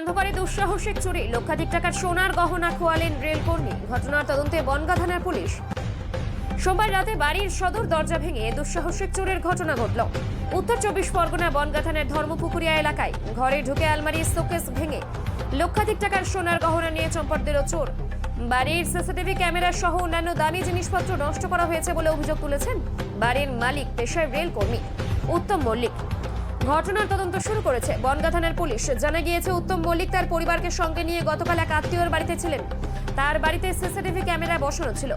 অন্ধকারে দুঃসাহসিক চুরি। লক্ষাধিক টাকার সোনার গহনা খোয়ালেন রেলকর্মী। ঘটনার তদন্তে বনগা থানার পুলিশ। সোমবার রাতে বাড়ির সদর দরজা ভেঙে দুঃসাহসিক চোরের ঘটনা ঘটল। উত্তর চব্বিশ পরগনা বনগা থানার ধর্মপুকুরিয়া এলাকায় ঘরে ঢুকে আলমারির শোকেস ভেঙে লক্ষাধিক টাকার সোনার গহনা নিয়ে চম্পট দিল চোর। বাড়ির সিসিটিভি ক্যামেরা সহ অন্যান্য দামি জিনিসপত্র নষ্ট করা হয়েছে বলে অভিযোগ তুলেছেন বাড়ির মালিক, পেশায় রেল কর্মী উত্তম মল্লিক। ঘটনার তদন্ত শুরু করেছে। বনগা থানার পুলিশ জানা গিয়েছে, উত্তম মল্লিক তার পরিবারকে সঙ্গে নিয়ে গতকাল এক আত্মীয়র বাড়িতে ছিলেন। তার বাড়িতে সিসিটিভি ক্যামেরা বসানো ছিল।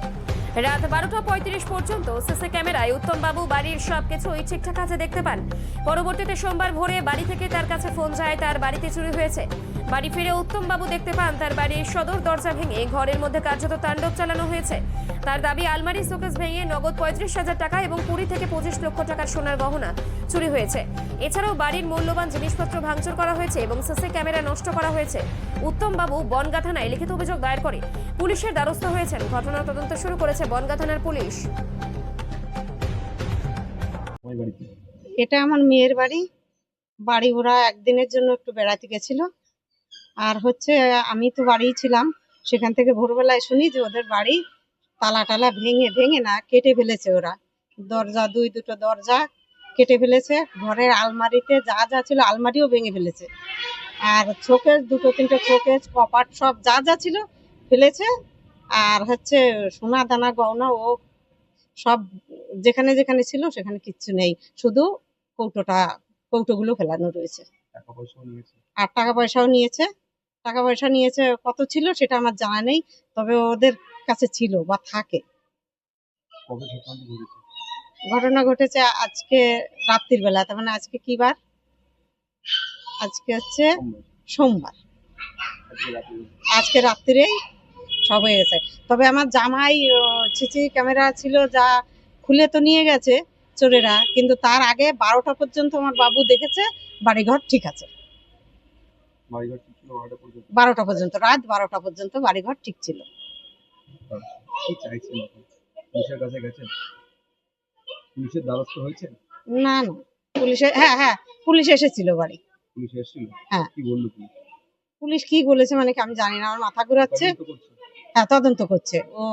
রাত বারোটা পঁয়ত্রিশ পর্যন্ত সিসি ক্যামেরায় উত্তম বাবু বাড়ির সব কিছু ওই ঠিকঠাক আছে দেখতে পান। পরবর্তীতে সোমবার ভোরে বাড়ি থেকে তার কাছে ফোন যায়, তার বাড়িতে চুরি হয়েছে। বাড়ি ফিরে উত্তম বাবু দেখতে পান তার বাড়ির সদর দরজা ভেঙে ঘরের মধ্যে কার্যত তাণ্ডব চালানো হয়েছে। তার দাবি আলমারি শোকেস ভেঙে নগদ পঁয়ত্রিশ হাজার টাকা এবং কুড়ি থেকে পঁচিশ লক্ষ টাকার সোনার গহনা চুরি হয়েছে। এছাড়াও বাড়ির মূল্যবান জিনিসপত্র ভাঙচুর করা হয়েছে এবং সিসি ক্যামেরা নষ্ট করা হয়েছে। উত্তম বাবু বনগা থানায় লিখিত অভিযোগ দায়ের করে। পুলিশের দ্বারস্থ হয়েছেন। ঘটনার তদন্ত শুরু করেছে বনগা থানার পুলিশ এটা আমার মেয়ের বাড়ি। বাড়ি ওরা একদিনের জন্য একটু বেড়াতে গেছিল। আর হচ্ছে আমি তো বাড়িই ছিলাম সেখান থেকে ভোরবেলায় শুনি যে ওদের বাড়ি তালা টালা ভেঙে ভেঙে না কেটে ফেলেছে ওরা। দরজা দুই দুটো দরজা কেটে ফেলেছে ঘরের আলমারিতে যা যা ছিল আলমারিও ভেঙে ফেলেছে। আর শোকেস দুটো তিনটে শোকেস কপাট সব যা যা ছিল ফেলেছে। আর হচ্ছে সোনা দানা গহনা ও সব যেখানে যেখানে ছিল সেখানে কিচ্ছু নেই। শুধু কৌটোটা কৌটোগুলো ফেলানো রয়েছে। আর টাকা পয়সাও নিয়েছে। টাকা পয়সা নিয়েছে কত ছিল সেটা আমার জানা নেই তবে ওদের কাছে ছিল বা থাকে। ঘটনা ঘটেছে? আজকে রাত্রির বেলা তার মানে আজকে কি বার? আজকে হচ্ছে সোমবার। আজকে রাতে রাত্রিরেই সব হয়ে গেছে। তবে আমার জামাই সিসি ক্যামেরা ছিল যা খুলে তো নিয়ে গেছে চোরেরা কিন্তু তার আগে বারোটা পর্যন্ত আমার বাবু দেখেছে বাড়িঘর ঠিক আছে। বাড়িঘর বারোটা পর্যন্ত। রাত বারোটা পর্যন্ত বাড়িঘর ঠিক ছিল। না না। পুলিশে হ্যাঁ হ্যাঁ পুলিশ এসেছিল বাড়ি। পুলিশ এসেছিল? হ্যাঁ। কি বলল পুলিশ? কি বলেছে মানে কি আমি জানি না আমার মাথা ঘুরাচ্ছে। হ্যাঁ তদন্ত করছে। ও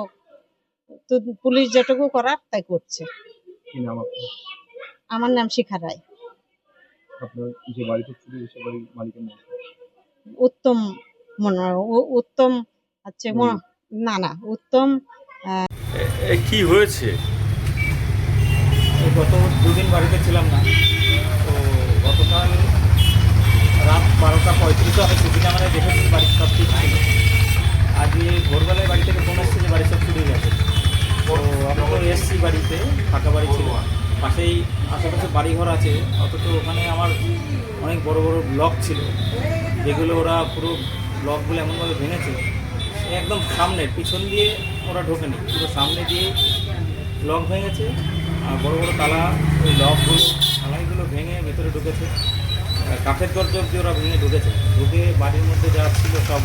তো পুলিশ যেটুকু করার তাই করছে। নাম আমার নাম শিখা রায়। আপনার যে বাড়িতে চুরি সে বাড়ির মালিকের নাম? উত্তম মনে হয়, উত্তম হচ্ছে ম- না না উত্তম কি হয়েছে? গত দুদিন বাড়িতে ছিলাম না। তো গতকাল রাত বারোটা পঁয়ত্রিশে আমি সিসি ক্যামেরায় দেখেছি বাড়ির সব ঠিক ছিল। আজকে ভোরবেলায় বাড়ি থেকে ফোন এসেছে যে বাড়ি সব চুরি গেছে। তো আমি তো এসছি বাড়িতে ফাঁকা বাড়ি ছিল। পাশেই আশেপাশে বাড়িঘর আছে অথচ ওখানে আমার অনেক বড় বড় ব্লক ছিল। যেগুলো ওরা পুরো ব্লকগুলো এমনভাবে ভেঙেছে একদম সামনে, পিছন দিয়ে ওরা ঢোকেনি। পুরো সামনে দিয়ে ব্লক ভেঙেছে আর বড় বড় তালা, ওই লকগুলো তালাইগুলো ভেঙে ভেতরে ঢুকেছে। কাঠের দরজা অব্দি ওরা ভেঙে ঢুকেছে। ঢুকে বাড়ির মধ্যে যা ছিল সব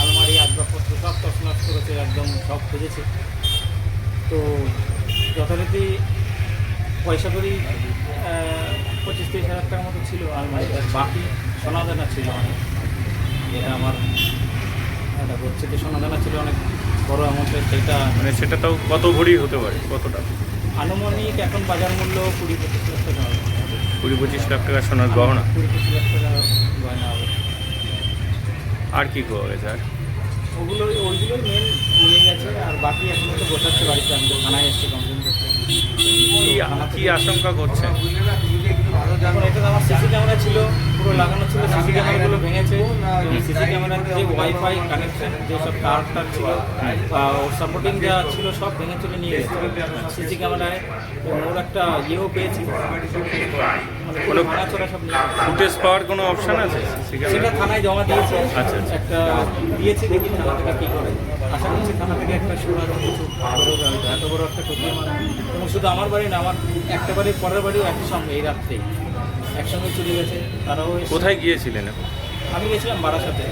আলমারি, আসবাবপত্র সব তছনছ করেছে, একদম সব খুঁজেছে। তো যথারীতি পয়সা করি পঁচিশ তিরিশ হাজার টাকার মতো ছিল আলমারি আর সোনাদানা ছিল অনেক। যেটা আমার একটা গচ্ছিতে সোনাদানা ছিল অনেক বড় অ্যামাউন্টের সেটা মানে সেটা তাও কত ভরি হতে পারে? কতটা? আনুমানিক এখন বাজার মূল্য কুড়ি পঁচিশ লাখ টাকা কুড়ি পঁচিশ লাখ টাকা সোনার গহনা? কুড়ি পঁচিশ লাখ টাকা গয়না হবে। আর কি পাওয়া গেছে? আর? ওগুলো ওইগুলোই মেন নিয়ে গেছে আর বাকি এখনও তো গোছাচ্ছে বাড়িতে আমি তো থানায় এসছি কমপ্লেন করতে। কি আশঙ্কা করছেন? এটা তো আমার সিসি ক্যামেরা ছিল পুরো লাগানো ছিল সিসি ক্যামেরাগুলো ভেঙেছে। সিসি ক্যামেরার যে ওয়াইফাই কানেকশন যেসব তার টার ছিল ওর সাপোর্টিং যা ছিল সব ভেঙে চলে নিয়ে গেছে। সিসি ক্যামেরায় ওর একটা ইয়েও পেয়েছি। মানে ভাঙাচোরা সব ফুটেজ পাওয়ার কোনো অপশন আছে? সেটা থানায় জমা দিয়েছে। আচ্ছা, আচ্ছা। একটা দিয়েছে দেখি থানা থেকে কি করে। আশা করছি থানা থেকে একটা সুরাজ কিছু এত বড় একটা ক্ষতি এবং শুধু আমার বাড়ি না আমার একটা বাড়ির পরের বাড়িও একই সঙ্গে এই রাত্রেই। একসঙ্গে চলে গেছে তারাও কোথায় গিয়েছিলেন আমি গেছিলাম বারাসাতে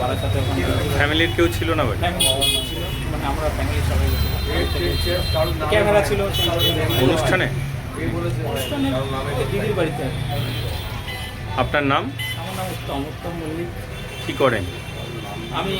বারাসাতে ওখানে ফ্যামিলির কেউ ছিল না বাড়ি ছিল মানে আমরা সবাই গেছিলাম। ক্যামেরা ছিল অনুষ্ঠানে? অনুষ্ঠানে দিদির বাড়িতে আপনার নাম? আমার নাম উত্তম উত্তম মল্লিক। কি করেন? আমি